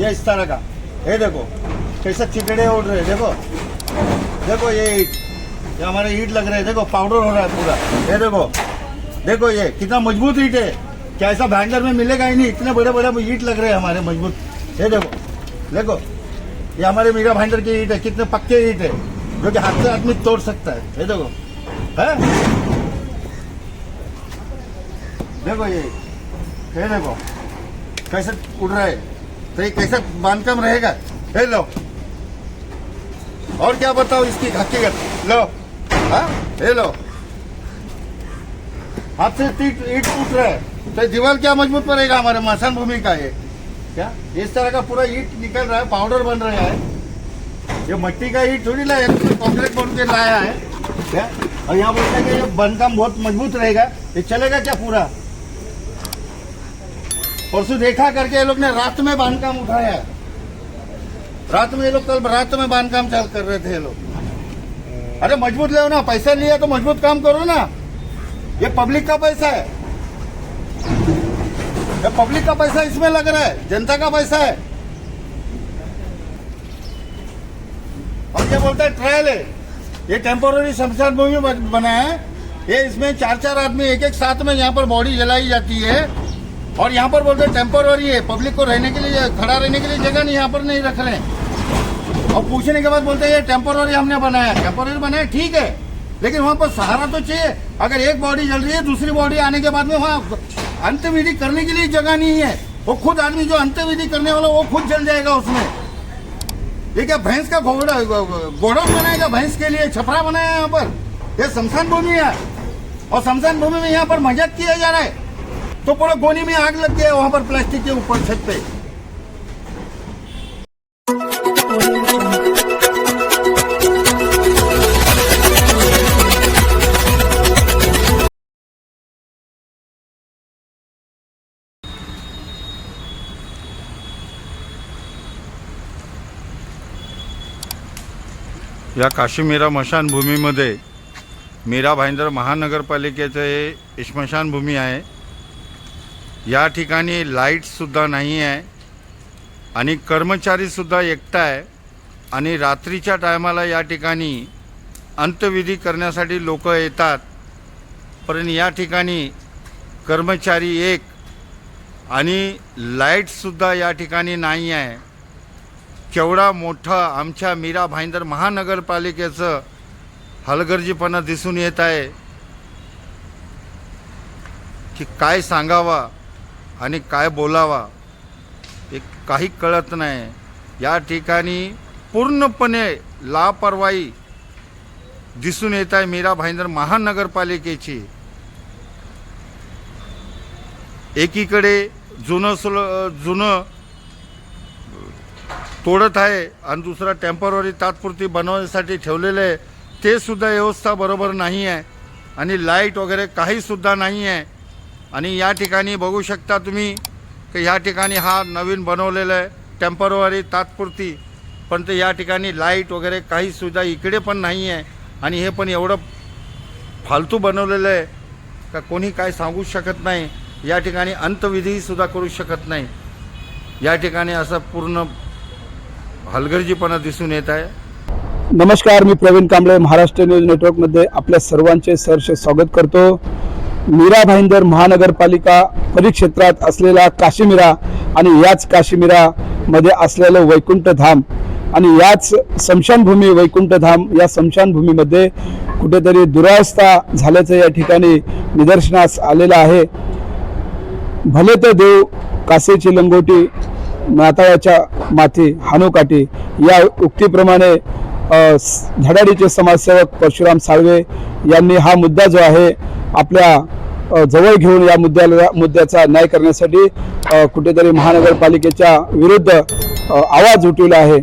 ये इस तरह का। ये देखो, कैसे चिकड़े उड़ रहे देखो। देखो ये ईट, ये हमारे ईट लग रहे हैं, देखो पाउडर हो रहा है पूरा। ये देखो देखो ये, कितना मज़बूत ईट है। क्या ऐसा बैंगर में मिलेगा ही नहीं, इतने बड़े बड़े ईट लग रहे हैं हमारे, मज़बूत। ये देखो देखो, ये हमारे मीरा भाईंदर की ईट है, कितने पक्के ईट है, जो कि हाथ से आदमी तोड़ सकता है। ये देखो, है? देखो ये ये देखो, कैसे उड़ रहा है। तो ये कैसा बांधकाम रहेगा? ये लो। और क्या बताओ इसकी हकीकत? लो। हाँ? लो। हाथ से ईट टूट रहा है। तो दीवार क्या मज़बूत पड़ेगा हमारे मसान भूमि का ये? क्या? इस तरह का पूरा ईट निकल रहा है, पाउडर बन रहा है। ये मट्टी का ईट थोड़ी लाया है कॉन्क्रीट बन के लाया है। क्या? और यहाँ बोलते हैं कि ये बांधकाम बहुत मज़बूत रहेगा। ये चलेगा क्या पूरा? परसों देखा करके ये लोग ने रात में बांधकाम उठाया। है रात में ये लोग कल रात में बांधकाम चाल कर रहे थे ये लोग। अरे मज़बूत ले ना, पैसा लिया तो मज़बूत काम करो ना। ये पब्लिक का पैसा है। ये पब्लिक का पैसा इसमें लग रहा है, जनता का पैसा है। और ये बोलता है, ट्रायल है। ये टेम्पोररी शमशान भूमि बन- बना है। ये इसमें चार चार आदमी एक एक साथ में यहाँ पर बॉडी जलाई जाती है। और यहाँ पर बोलते हैं टेम्पोररी है पब्लिक को रहने के लिए, खड़ा रहने के लिए जगह नहीं, यहाँ पर नहीं रख रहे हैं। और पूछने के बाद बोलते हैं, ये टेम्पोररी हमने बनाया टेम्पोररी बनाया ठीक है। लेकिन वहाँ पर सहारा तो चाहिए। अगर एक बॉडी जल रही है, दूसरी बॉडी आने के बाद में वहाँ अंत्यविधि करने के लिए जगह नहीं है। वो खुद आदमी जो अंत्यविधि करने वाला, वो खुद जल जाएगा उसमें। ये क्या भैंस का घोड़ा बनाएगा भैंस के लिए? छपरा बनाया यहाँ पर। ये शमशान भूमि है। और शमशान भूमि में यहाँ पर मज़ाक किया जा रहा है। तो पूरा गोनी में आग लग गया वहां पर प्लास्टिक के ऊपर छत पे या काशीमीरा मशानभूमीमध्ये मीरा भाईंदर महानगरपालिकेचं हे स्मशानभूमी आहे. या ठिकाणी लाईटसुद्धा नाही आहे आणि कर्मचारीसुद्धा एकटा आहे. आणि रात्रीच्या टायमाला या ठिकाणी अंत्यविधी करण्यासाठी लोक येतात. पण या ठिकाणी कर्मचारी एक आणि लाईटसुद्धा या ठिकाणी नाही आहे. केवढा मोठा आमच्या मीरा भाईंदर महानगरपालिकेचं हलगर्जीपणा दिसून येत आहे. की काय सांगावा? आणि काय बोलावा हे काही कळत नाही. या ठिकाणी पूर्णपणे लापरवाही दिसून येत आहे मीरा भाईंदर महानगरपालिकेची. एकीकडे जुनं सुल जुनं तोडत आहे आणि दुसरा टेंपररी तात्पुरती बनवण्यासाठी ठेवलेलं आहे. ते सुद्धा व्यवस्था बरोबर नाही आहे. आणि लाइट वगैरे काहीसुद्धा नाही आहे. आणि या ठिकाणी बघू शकता तुम्ही की या ठिकाणी हा नवीन बनवलेला आहे टेंपररी तात्पुरती. पण ते या ठिकाणी लाइट वगैरे काही सुविधा इकडे पण नाही आहे. आणि हे पण एवढं फालतू बनवलेलं आहे का कोणी काय सांगू शकत नाही. या ठिकाणी अंतविधीसुद्धा करू शकत नाही. या ठिकाणी असं पूर्ण हलगर्जीपणा दिसून येत आहे. नमस्कार मी प्रवीण कांबळे महाराष्ट्र न्यूज नेटवर्कमध्ये आपल्या सर्वांचे सहर्ष स्वागत करतो. मीरा भाईंदर महानगरपालिका परिक्षेत्रात असलेला काशीमिरा आणि याच काशीमिरामध्ये असलेलं वैकुंठ धाम आणि याच स्मशानभूमी वैकुंठ धाम या स्मशानभूमीमध्ये कुठेतरी दुरावस्था झाल्याचं या ठिकाणी निदर्शनास आलेलं आहे. भले तर देव कासेची लंगोटी नाताळाच्या माथी हानोकाठी या उक्तीप्रमाणे धडाडीचे समाजसेवक परशुराम साळवे यांनी हा मुद्दा जो आहे आपल्या जवळ घेऊन या मुद्द्याला मुद्द्याचा न्याय करण्यासाठी कुठेतरी महानगरपालिकेच्या विरुद्ध आवाज उठवला आहे.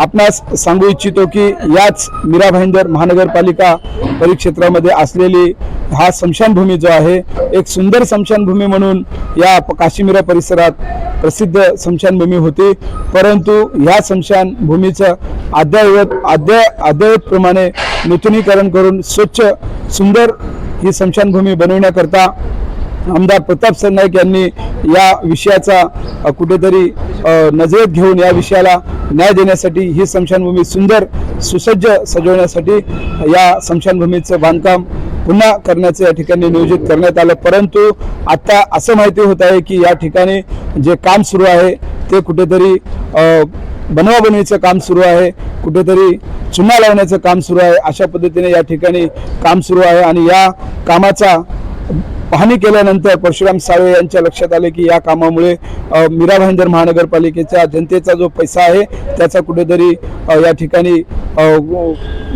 आपणास सांगू इच्छितो की याच मीरा भाईंदर महानगरपालिका परिक्षेत्रामध्ये असलेली हा स्मशानभूमी जो आहे एक सुंदर स्मशानभूमी म्हणून या प- परिसरात प्रसिद्ध स्मशानभूमी होती. परंतु या स्मशानभूमीचं अद्ययावत अद्य अद्ययावतप्रमाणे नूतनीकरण करून स्वच्छ सुंदर ही स्मशानभूमी बनवण्याकरता आमदार प्रताप सरनाईक यांनी या विषयाचा कुठेतरी नजरेत घेऊन या विषयाला न्याय देण्यासाठी ही स्मशानभूमी सुंदर सुसज्ज सजवण्यासाठी या स्मशानभूमीचं बांधकाम पुन्हा करण्याचं या ठिकाणी नियोजित करण्यात आलं. परंतु आत्ता असं माहिती होत आहे की या ठिकाणी जे काम सुरू आहे ते कुठेतरी बनवाबनवीचं काम सुरू आहे. कुठेतरी चुना लावण्याचं काम सुरू आहे. अशा पद्धतीने या ठिकाणी काम सुरू आहे आणि या कामाचा पाहणी केल्यानंतर परशुराम साळवे यांच्या लक्षात आले की या कामामुळे मीरा भाईंदर महानगरपालिकेच्या जनतेचा जो पैसा आहे त्याचा कुठेतरी या ठिकाणी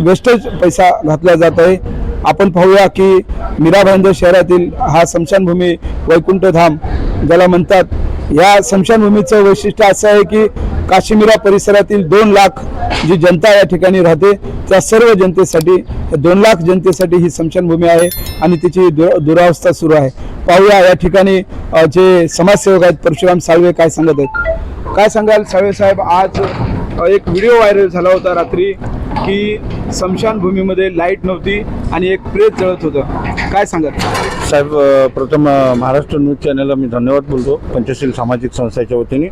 वेस्टेज पैसा घातला जात आहे. आपण पाहूया की मीरा भाईंदर शहरातील हा स्मशानभूमी वैकुंठधाम ज्याला म्हणतात या स्मशानभूमीचं वैशिष्ट्य असं आहे की काश्मीरा परिसरातील दोन लाख जी जनता या ठिकाणी राहते त्या सर्व जनतेसाठी दोन लाख जनतेसाठी ही स्मशानभूमी आहे आणि तिची दु- दुरावस्था सुरू आहे. पाहूया या ठिकाणी जे समाजसेवक आहेत परशुराम साळवे काय सांगत आहेत? काय सांगाल साळवे साहेब? आज एक व्हिडिओ व्हायरल झाला होता रात्री की स्मशानभूमीमध्ये लाइट नव्हती आणि एक प्रेत जळत होतं. काय सांगत साहेब प्रथम महाराष्ट्र न्यूज चॅनलला मी धन्यवाद बोलतो पंचशील सामाजिक संस्थेच्या वतीने.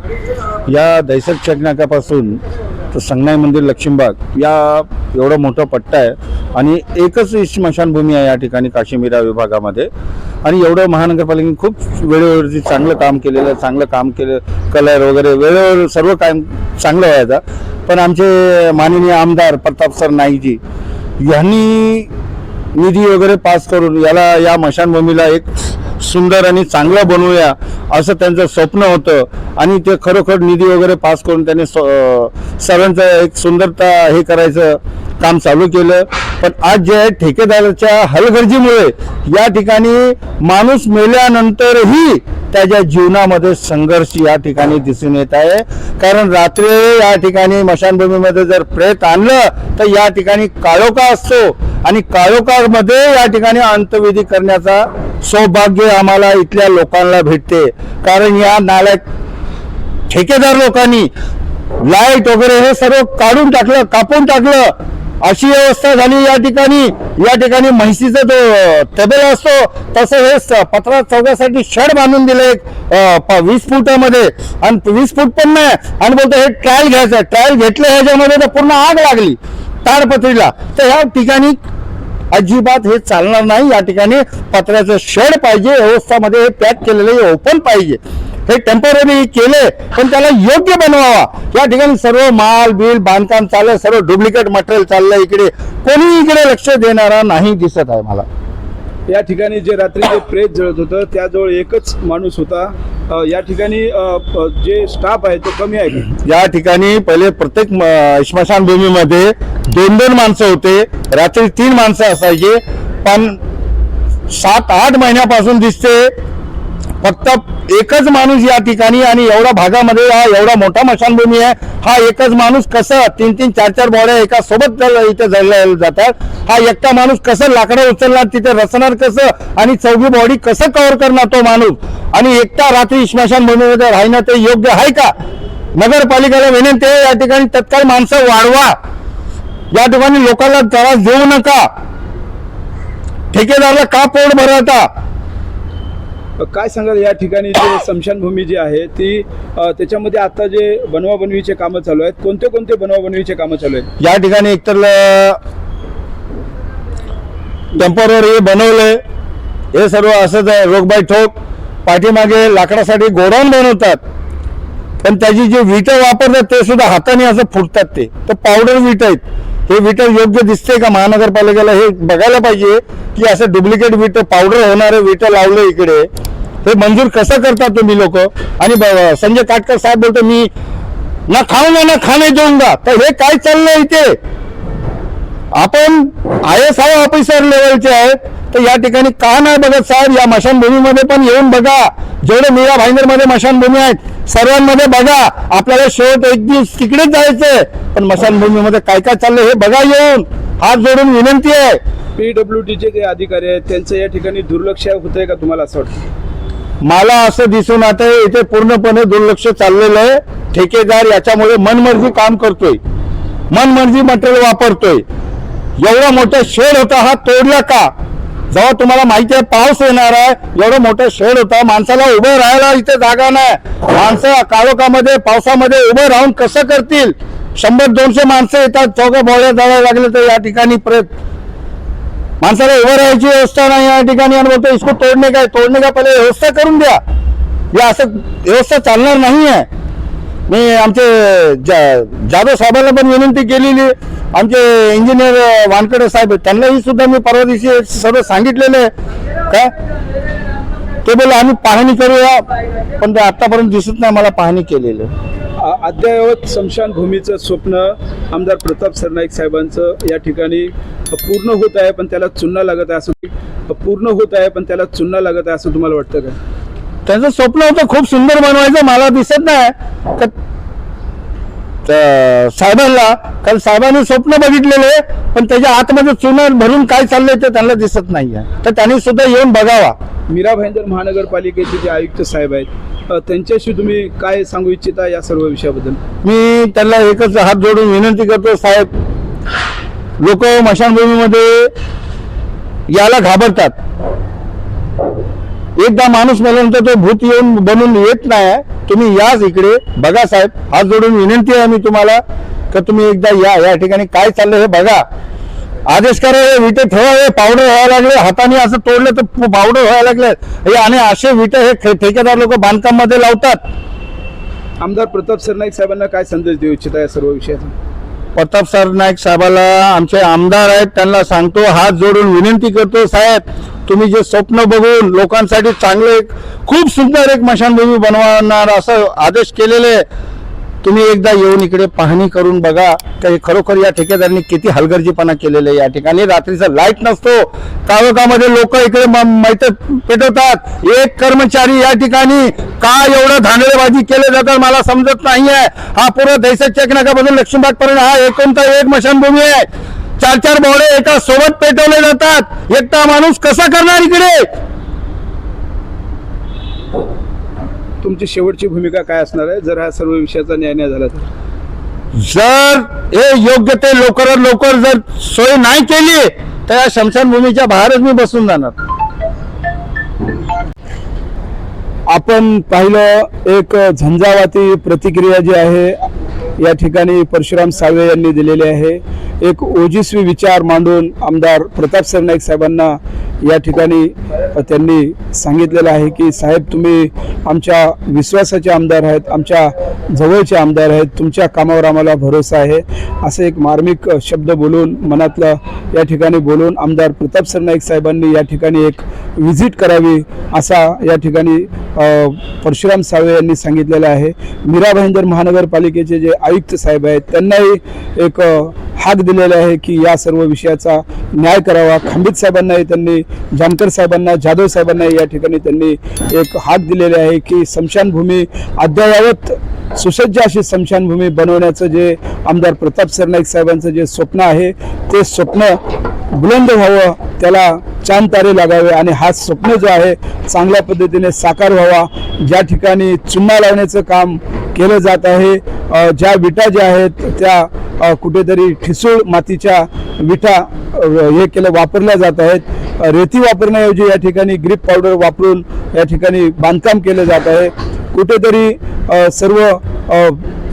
या दहशत नाक्यापासून तर संगनाई मंदिर लक्ष्मीबाग या एवढा मोठा पट्टा आहे आणि एकच स्मशानभूमी आहे या ठिकाणी काश्मीरा विभागामध्ये. आणि एवढं महानगरपालिकेने खूप वेळेवरती चांगलं काम केलेलं आहे चांगलं काम केलं कलर वगैरे वेळेवर सर्व काम चांगलं व्हायचं. पण आमचे माननीय आमदार प्रताप सर नाईकजी यांनी निधी वगैरे पास करून याला या मशानभूमीला एक सुंदर आणि चांगलं बनवूया असं त्यांचं स्वप्न होतं. आणि ते खरोखर निधी वगैरे पास करून त्यांनी स- सर्वांचं एक सुंदरता हे करायचं काम चालू केलं. पण आज जे आहे ठेकेदाराच्या हलगर्जीमुळे या ठिकाणी माणूस मेल्यानंतरही त्याच्या जीवनामध्ये संघर्ष या ठिकाणी दिसून येत आहे. कारण रात्री या ठिकाणी मशानभूमीमध्ये जर प्रेत आणलं तर या ठिकाणी काळोखा असतो. आणि काळोखामध्ये या ठिकाणी अंतविधी करण्याचा सौभाग्य आम्हाला इथल्या लोकांना भेटते. कारण या नाल्यात ठेकेदार लोकांनी लाइट वगैरे हे सर्व काढून टाकलं कापून टाकलं. अशी व्यवस्था झाली या ठिकाणी. या ठिकाणी म्हैसीचा जो तबेला असतो तसं हे पत्रा चौकासाठी शेड बांधून दिले एक वीस फुटामध्ये. आणि वीस फूट पण नाही. आणि बोलतो हे ट्रायल घ्यायचं ट्रायल घेतलं ह्याच्यामध्ये तर पूर्ण आग लागली. ताडपत्रीला. तर ह्या ठिकाणी अजिबात हे चालणार नाही. या ठिकाणी पत्र्याचं शेड पाहिजे. व्यवस्थामध्ये हे पॅक केलेलं हे ओपन पाहिजे. हे टेंपररी केले पण त्याला योग्य बनवावा. या ठिकाणी सर्व माल बिल बांधकाम चाललं सर्व डुप्लिकेट मटेरियल चाललंय इकडे. कोणी इकडे लक्ष देणारा नाही दिसत आहे मला. या ठिकाणी जे रात्री जे प्रेत जळत होतं त्याजवळ एकच माणूस होता. या ठिकाणी जे स्टाफ आहे तो कमी आहे या ठिकाणी पहिले प्रत्येक स्मशानभूमीमध्ये दोन दोन माणसं होते. रात्री तीन माणसं असायचे. पण सात आठ महिन्यापासून दिसते फक्त एकच माणूस या ठिकाणी आणि एवढ्या भागामध्ये हा एवढा मोठा मशानभूमी आहे. हा एकच माणूस कसं तीन तीन चार चार बॉड्या एका सोबत इथे जळल्या जातात हा एकटा माणूस कसं लाकडं उचलणार तिथे रचणार कसं आणि चौघी बॉडी कसं कव्हर करणार तो माणूस? आणि एकटा रात्री स्मशानभूमीमध्ये राहणं ते योग्य आहे का? नगरपालिकेला विनंती आहे या ठिकाणी तत्काळ माणसं वाढवा. या ठिकाणी लोकांना त्रास देऊ नका. ठेकेदारला का पोट भरवता? काय सांगाल या ठिकाणी जे स्मशानभूमी जी आहे ती त्याच्यामध्ये आता जे बनवाबनवीचे कामं चालू आहेत कोणते कोणते बनवाबनवीचे कामं चालू आहेत? या ठिकाणी एकतर टेंपररी बनवलंय. हे सर्व असंच आहे. रोगबाई ठोक पाठीमागे लाकडासाठी गोडाऊन बनवतात. पण त्याची जी विटं वापरतात ते सुद्धा हाताने असं फुटतात ते. तर पावडर विट आहेत. हे विटर योग्य दिसते का महानगरपालिकेला? हे बघायला पाहिजे की असं डुप्लिकेट विटर पावडर होणारे विटर लावलं इकडे. हे मंजूर कसं करता तुम्ही लोक? आणि संजय काटकर साहेब बोलतो मी ना खाऊंगा ना खाणे देऊंगा. तर हे काय चाललंय इथे? आपण आय एस आय ऑफिसर लेवलचे आहेत. तर या ठिकाणी का नाही बघत साहेब? या मशानभूमीमध्ये पण येऊन बघा. जेवढे मीरा भाईंदरमध्ये मशानभूमी आहेत सर्वांमध्ये बघा आपल्याला शेवट एक दिवस तिकडेच जायचंय. पण मशानभूमीमध्ये काय काय चाललंय हे बघा येऊन. हात जोडून विनंती आहे. पीडब्ल्यू डीचे जे अधिकारी आहेत त्यांचं या ठिकाणी दुर्लक्ष होतंय का तुम्हाला असं वाटतं? मला असं दिसून आता इथे पूर्णपणे दुर्लक्ष चाललेलं आहे. ठेकेदार याच्यामुळे मनमर्जी काम करतोय. मनमर्जी मटेरियल वापरतोय. एवढा मोठा शेड होता हा तोडला का? जेव्हा तुम्हाला माहिती आहे पाऊस येणार आहे एवढं मोठं शेड होतं माणसाला उभं राहायला इथे जागा नाही. माणसं काळोखामध्ये पावसामध्ये उभं राहून कसं करतील? शंभर दोनशे माणसं येतात चौघ्या बोळ्या जायला लागले तर या ठिकाणी परत. माणसाला उभं राहायची व्यवस्था नाही या ठिकाणी आणि बोलतो इसको तोडणे काय? तोडणे का पहिले व्यवस्था करून द्या. या असं व्यवस्था चालणार नाही आहे मी आमचे जा- जाधव साहेबांना पण विनंती केलेली आमचे इंजिनियर वानकडे साहेब आहेत, त्यांनाही सुद्धा मी परवा दिवशी सर्व सांगितलेलं आहे. काय? ते बोले आम्ही पाहणी करूया. पण ते आतापर्यंत दिसत नाही मला पाहणी केलेलं. अद्ययावत स्मशानभूमीचं स्वप्न आमदार प्रताप सरनाईक साहेबांचं या ठिकाणी पूर्ण होत आहे पण त्याला चुना लागत आहे असं पूर्ण होत आहे पण त्याला चुना लागत आहे असं तुम्हाला वाटतं का? त्यांचं स्वप्न होतं खूप सुंदर बनवायचं मला दिसत नाही. का त- साहेबांना कारण साहेबांनी स्वप्न बघितलेले पण त्याच्या आतमध्ये चुना भरून काय चाललंय ते त्यांना दिसत नाहीये. तर त्यांनी सुद्धा येऊन बघावा. मीरा भाईंदर महानगरपालिकेचे जे आयुक्त साहेब आहेत त्यांच्याशी तुम्ही काय सांगू इच्छिता या सर्व विषयाबद्दल? मी त्यांना एकच हात जोडून विनंती करतो साहेब. लोक मशानभूमीमध्ये याला घाबरतात. एकदा माणूस मेल्यानंतर तो भूत येऊन बनून येत नाही. तुम्ही याच इकडे. बघा साहेब हात जोडून विनंती आहे मी तुम्हाला का तुम्ही एकदा या या ठिकाणी काय चाललंय हे बघा. आदेश करा हे विटे ठेवा हे पावडर व्हायला लागले हाताने असं तोडलं तर पावडर व्हायला लागले. हे आणि असे विटे हे ठेकेदार लोक बांधकाममध्ये लावतात. आमदार प्रताप सरनाईक साहेबांना काय संदेश देऊ इच्छिता या सर्व विषयात प्रताप सर नाईक साहेबाला आमचे आमदार आहेत त्यांना सांगतो हात जोडून विनंती करतो साहेब. तुम्ही जे स्वप्न बघून लोकांसाठी चांगले एक खूप सुंदर एक मशानभूमी बनवणार असं आदेश केलेले तुम्ही एकदा येऊन इकडे पाहणी करून बघा. काही खरोखर या ठेकेदारांनी किती हलगर्जीपणा केलेले या ठिकाणी. रात्रीचा लाइट नसतो. तालुकामध्ये लोक इकडे मैत पेटवतात. एक कर्मचारी या ठिकाणी का एवढं धांदळेबाजी केले जातात मला समजत नाहीये. हा पूर्ण देशात चेकनाकापासून लक्ष्मीबाग पर्यंत हा एकोणता एक मशानभूमी आहे. चार चार बोडे एका सोबत पेटवले जातात. एकटा माणूस कसा करणार इकडे? तुमची शेवटची भूमिका काय असणार आहे? जर हा सर्व विषयाचा न्याय झाला तर? जर हे योग्य ते लवकरात लवकर जर सोय नाही केली तर या शमशानभूमीच्या बाहेरच मी बसून जाणार. आपण पाहिलं एक झंझावाती प्रतिक्रिया जी आहे या ठिकाणी परशुराम साळवे यांनी दिलेली आहे. एक ओजस्वी विचार मांडून आमदार प्रताप सरनाईक साहेबांना या ठिकाणी त्यांनी सांगितलेलं आहे की साहेब तुम्ही आमच्या विश्वासाचे आमदार आहेत आमच्या जवळचे आमदार आहेत तुमच्या कामावर आम्हाला भरोसा आहे. असं एक मार्मिक शब्द बोलून मनातलं या ठिकाणी बोलून आमदार प्रताप सरनाईक साहेबांनी या ठिकाणी एक व्हिजिट करावी असा या ठिकाणी परशुराम सावे यांनी सांगितलेलं आहे. मीरा भाईंदर महानगरपालिकेचे जे आयुक्त साहेब आहेत त्यांनाही एक हाक दिलेला आहे की या सर्व विषयाचा न्याय करावा. खंबीत साहेबांनाही त्यांनी जानकर साहेबांना जाधव साहेबांनाही या ठिकाणी त्यांनी एक हाक दिलेले आहे की स्मशानभूमी अद्ययावत सुसज्ज अशी स्मशानभूमी बनवण्याचं जे आमदार प्रताप सरनाईक साहेबांचं जे स्वप्न आहे ते स्वप्न बुलंद व्हावं त्याला चांद तारे लागावे आणि हा स्वप्न जो आहे चांगल्या पद्धतीने साकार व्हावा. ज्या ठिकाणी चुन्ना लावण्याचं काम केलं जात आहे. ज्या विटा ज्या आहेत त्या कुठेतरी ठिसूळ मातीच्या विटा हे केलं वापरल्या जात आहेत. रेती वापरण्याऐवजी या ठिकाणी ग्रीप पावडर वापरून या ठिकाणी बांधकाम केलं जात आहे. कुठेतरी सर्व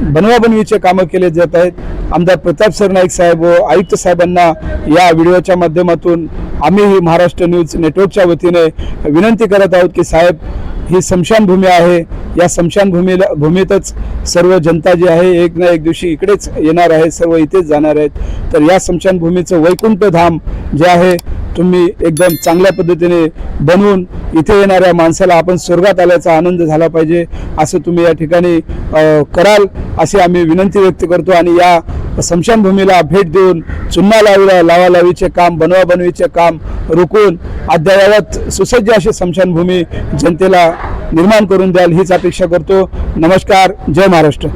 बनवाबनवीचे कामं केले जात आहेत. आमदार प्रताप सरनाईक साहेब व आयुक्त साहेबांना या व्हिडिओच्या माध्यमातून आम्हीही महाराष्ट्र न्यूज नेटवर्कच्या वतीने विनंती करत आहोत की साहेब ही स्मशानभूमी आहे. या स्मशानभूमीला भूमीतच सर्व जनता जी आहे एक ना एक दिवशी इकडेच येणार आहे सर्व इथेच जाणार आहेत. तर या स्मशानभूमीचं वैकुंठ धाम जे आहे तुम्ही एकदम चांगल्या पद्धतीने बनवून इथे येणाऱ्या माणसाला आपण स्वर्गात आल्याचा आनंद झाला पाहिजे असं तुम्ही या ठिकाणी कराल अशी आम्ही विनंती व्यक्त करतो. आणि या स्मशानभूमीला भेट देऊन चुन्ना लावला लावालावीचे काम बनवाबनवीचे काम रोखून अद्ययावत सुसज्ज अशी स्मशानभूमी जनतेला निर्माण करून द्याल हीच अपेक्षा करतो. नमस्कार जय महाराष्ट्र.